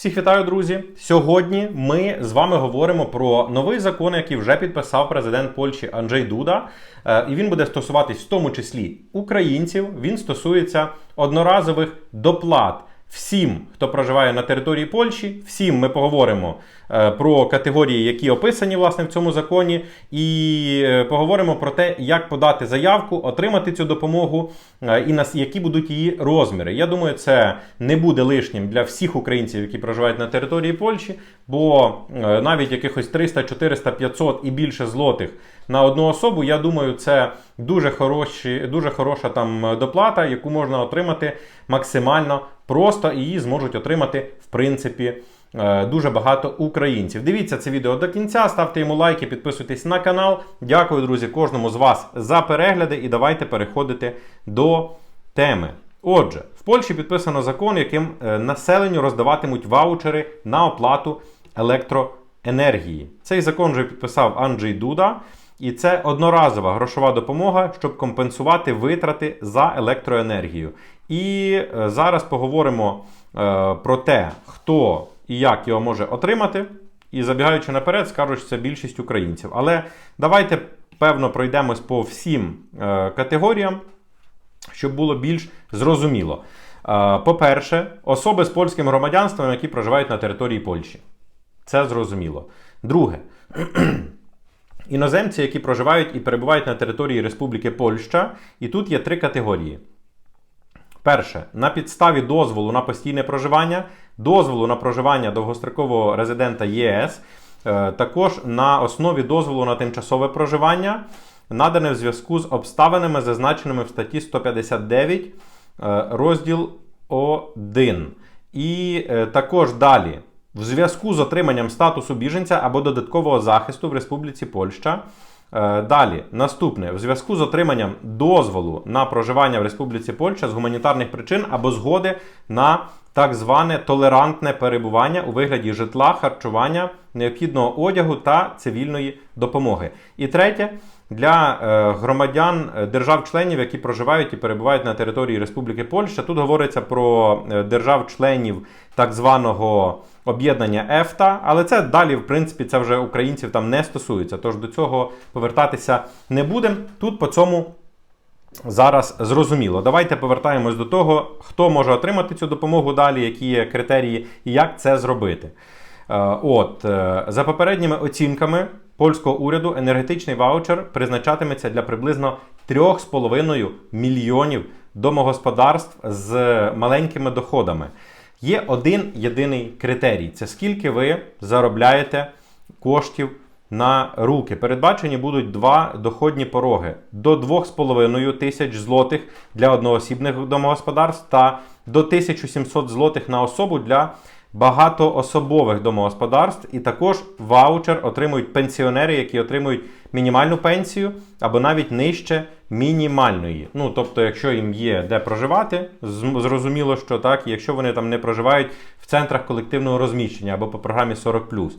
Всіх вітаю, друзі! Сьогодні ми з вами говоримо про новий закон, який вже підписав президент Польщі Анджей Дуда. Е, І він буде стосуватись в тому числі українців. Він стосується одноразових доплат всім, хто проживає на території Польщі. Всім ми поговоримо е, про категорії, які описані власне в цьому законі, і е, поговоримо про те, як подати заявку, отримати цю допомогу е, і нас які будуть її розміри. Я думаю, це не буде лишнім для всіх українців, які проживають на території Польщі, бо навіть якихось 300, 400, 500 і більше злотих на одну особу, я думаю, це дуже хороші, дуже хороша там доплата, яку можна отримати максимально просто, її зможуть отримати в принципі. е, Дуже багато українців. Дивіться це відео до кінця, ставте йому лайки, підписуйтесь на канал. Дякую, друзі, кожному з вас за перегляди. І давайте переходити до теми. Отже, в Польщі підписано закон, яким е, населенню роздаватимуть ваучери на оплату електроенергії. Цей закон вже підписав Анджей Дуда. І це одноразова грошова допомога, щоб компенсувати витрати за електроенергію. І е, зараз поговоримо е, про те, хто і як його може отримати. І забігаючи наперед, скажу, що це більшість українців. Але давайте певно пройдемось по всім е, категоріям, щоб було більш зрозуміло. По-перше, особи з польським громадянством, які проживають на території Польщі. Це зрозуміло. Друге. Іноземці, які проживають і перебувають на території Республіки Польща, і тут є три категорії. Перше, на підставі дозволу на постійне проживання, дозволу на проживання довгострокового резидента ЄС, е, також на основі дозволу на тимчасове проживання, надане в зв'язку з обставинами, зазначеними в статті 159, е, розділ 1. І е, також далі. В зв'язку з отриманням статусу біженця або додаткового захисту в Республіці Польща. Е, Далі, наступне, в зв'язку з отриманням дозволу на проживання в Республіці Польща з гуманітарних причин або згоди на так зване толерантне перебування у вигляді житла, харчування, необхідного одягу та цивільної допомоги. І третє, для е, громадян е, держав-членів, які проживають і перебувають на території Республіки Польща. Тут говориться про е, держав-членів так званого об'єднання ЕФТА, але це далі, в принципі, це вже українців там не стосується. Тож до цього повертатися не будемо. Тут по цьому зараз зрозуміло. Давайте повертаємось до того, хто може отримати цю допомогу далі, які є критерії і як це зробити. Е, От, е, за попередніми оцінками польського уряду, енергетичний ваучер призначатиметься для приблизно 3,5 мільйонів домогосподарств з маленькими доходами. Є один єдиний критерій: це скільки ви заробляєте коштів на руки. Передбачені будуть два доходні пороги до 2,5 тисяч злотих для одноосібних домогосподарств та до 1700 злотих на особу для багатоособових домогосподарств. І також ваучер отримують пенсіонери, які отримують мінімальну пенсію або навіть нижче мінімальної. Ну, тобто, якщо їм є де проживати, зрозуміло, що так, якщо вони там не проживають в центрах колективного розміщення або по програмі 40+.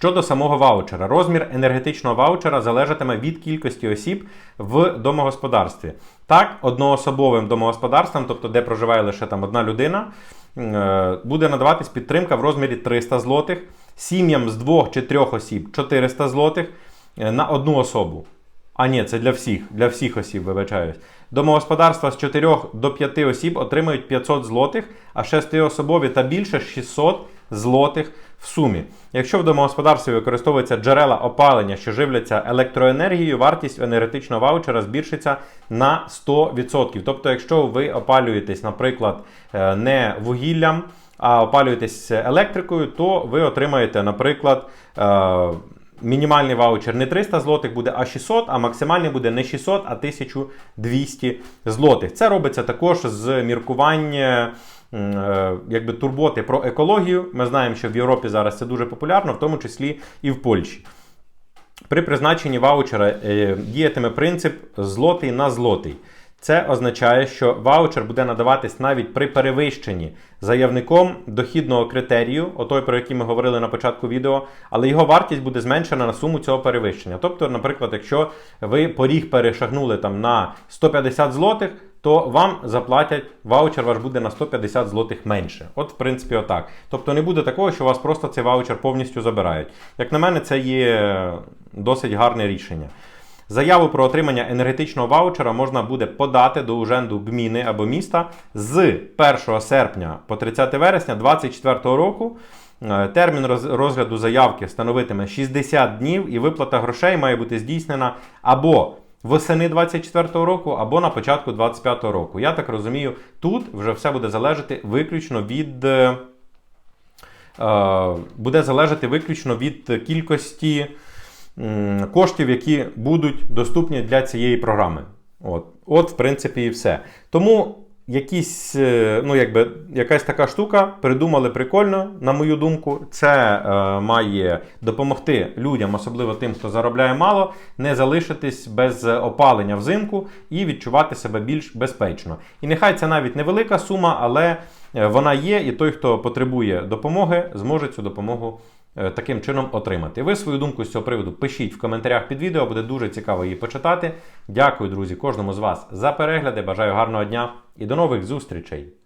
Щодо самого ваучера, розмір енергетичного ваучера залежатиме від кількості осіб в домогосподарстві. Так, одноособовим домогосподарствам, тобто де проживає лише там одна людина, е, буде надаватись підтримка в розмірі 300 злотих, сім'ям з двох чи трьох осіб 400 злотих е, на одну особу. А ні, це для всіх, для всіх осіб, вибачаюсь. Домогосподарства з 4 до 5 осіб отримають 500 злотих, а 6-особові та більше 600 злотих в сумі. Якщо в домогосподарстві використовуються джерела опалення, що живляться електроенергією, вартість енергетичного ваучера збільшиться на 100%. Тобто, якщо ви опалюєтесь, наприклад, е, не вугіллям, а опалюєтесь електрикою, то ви отримаєте, наприклад, е, Мінімальний ваучер не 300 злотих буде, а 600, а максимальний буде не 600, а 1200 злотих. Це робиться також з міркування е, якби, турботи про екологію. Ми знаємо, що в Європі зараз це дуже популярно, в тому числі і в Польщі. При призначенні ваучера е, діятиме принцип злотий на злотий. Це означає, що ваучер буде надаватись навіть при перевищенні заявником дохідного критерію, отой, про який ми говорили на початку відео, але його вартість буде зменшена на суму цього перевищення. Тобто, наприклад, якщо ви поріг перешагнули там на 150 злотих, то вам заплатять ваучер ваш буде на 150 злотих менше. От, в принципі, отак. Тобто не буде такого, що у вас просто цей ваучер повністю забирають. Як на мене, це є досить гарне рішення. Заяву про отримання енергетичного ваучера можна буде подати до уженду гміни або міста з 1 серпня по 30 вересня 2024 року. Е, Термін розгляду заявки становитиме 60 днів, і виплата грошей має бути здійснена або восени 24 року, або на початку 25 року. Я так розумію, тут вже все буде залежати виключно від. е, е, Буде залежати виключно від кількості коштів, які будуть доступні для цієї програми. От, от в принципі, і все. Тому якісь, е, ну, якби, якась така штука придумали прикольно, на мою думку. Це е, має допомогти людям, особливо тим, хто заробляє мало, не залишитись без опалення взимку і відчувати себе більш безпечно. І нехай це навіть невелика сума, але вона є, і той, хто потребує допомоги, зможе цю допомогу е, таким чином отримати. Ви свою думку з цього приводу пишіть в коментарях під відео, буде дуже цікаво її почитати. Дякую, друзі, кожному з вас за перегляди. Бажаю гарного дня і до нових зустрічей!